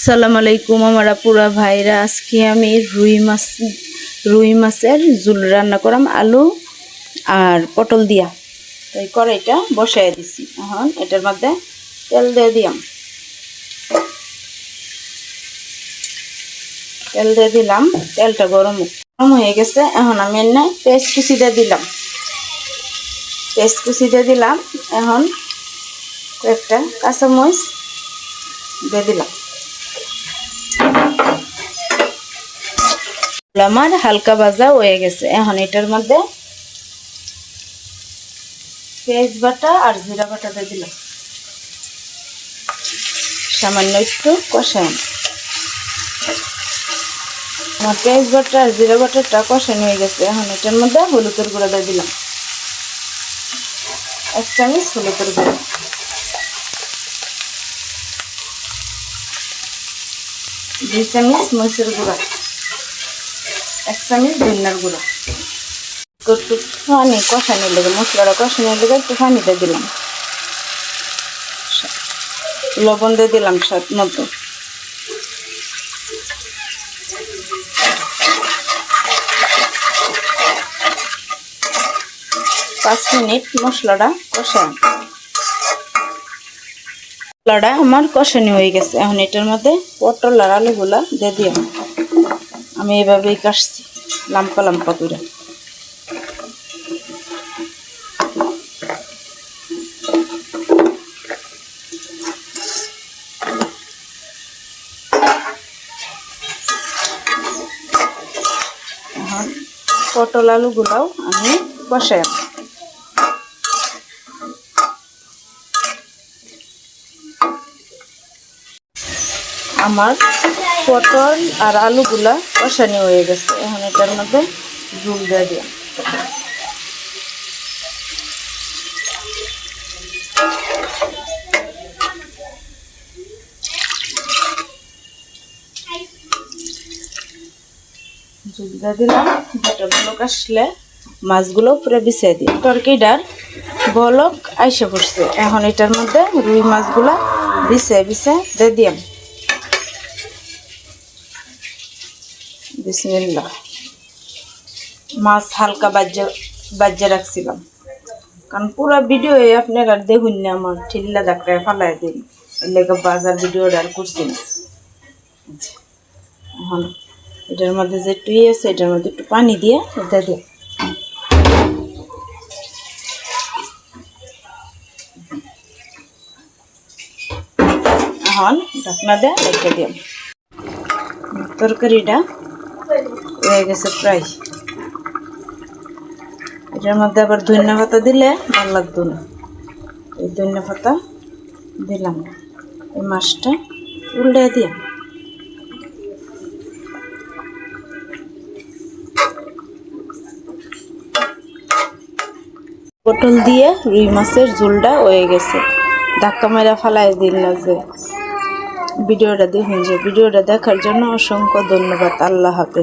আসসালামু আলাইকুম, আমার পুরা ভাইরা। আজকে আমি রুই মাছ, রুই মাছের ঝুল রান্না করাম আলু আর পটল দিয়া। তো এই কড়াইটা বসাই দিছি। এখন এটার মধ্যে তেল দিয়ে দিয়াম তেল দিয়ে দিলাম, তেলটা গরম গরম হয়ে গেছে। এখন আমি এনে পেস্ট কুচি দিয়ে দিলাম। পেস্ট কুচি দিয়ে দিলাম। এখন কয়েকটা কাঁচামরিচ দিয়ে দিলাম। আমার হালকা ভাজা হয়ে গেছে। এখন এটার মধ্যে পেঁয়াজ বাটা আর জিরা বাটা দিয়ে দিলাম। সামান্য একটু কষান। আমার পেঁয়াজ বাটা আর জিরা বাটাটা কষানো হয়ে গেছে। এখন এটার মধ্যে হলুদের গুঁড়া দিয়ে দিলাম। এক চামচ হলুদের গুঁড়া। দুই চামচ মরিচের গুঁড়া। এক চামচ ধনিয়ার গুঁড়া একটু লেগে, মশলাটা কষানোর লেগে একটু পানিতে দিলাম। লবণ দিয়ে দিলাম স্বাদ মতো। পাঁচ মিনিট মশলাটা কষান মশলাটা আমার কষানি হয়ে গেছে। এখন এটার মধ্যে পটল আর আলুগুলা দিয়ে দিও আমি এভাবেই কাটছি লাম্পা লাম্পা করে। পটল আলুগুলাও আমি বসাই আমার পটল আর আলুগুলা কষানি হয়ে গেছে। এখন এটার মধ্যে ঝুল দিয়ে দিলাম। দিয়ে দিলাম। আসলে মাছগুলো আইসে এখন এটার মধ্যে রুই মাছগুলা বিছে বিছে দিয়ে দিয়াম বিসমিল্লাহ। মাছ হালকা বাজ্যে বাজ্যে রাখছিলাম। কারণ পুরো ভিডিও আপনারা দেখুন না আমার ঠিল্লা ডাক্তার ফালাই দিন। এর লেগে বাজার ভিডিও আর করছি না। আচ্ছা, এখন এটার মধ্যে যে একটু ইয়ে আছে এটার মধ্যে একটু পানি দিয়ে এটা দিয়ে। এখন ঢাকনা দিয়ে রেখে দিলাম তরকারিটা হয়ে গেছে প্রায়। এটার মধ্যে আবার পাতা দিলে ভালো লাগতো না। এই পাতা দিলাম। এই মাছটা উল্টে দিয়ে। পটল দিয়ে রুই মাছের ঝোলটা হয়ে গেছে। ধাক্কা মেরা ফালাই দিন না যে। ভিডিওটা দেখুন যে, ভিডিওটা দেখার জন্য অসংখ্য ধন্যবাদ। আল্লাহ হাফেজ।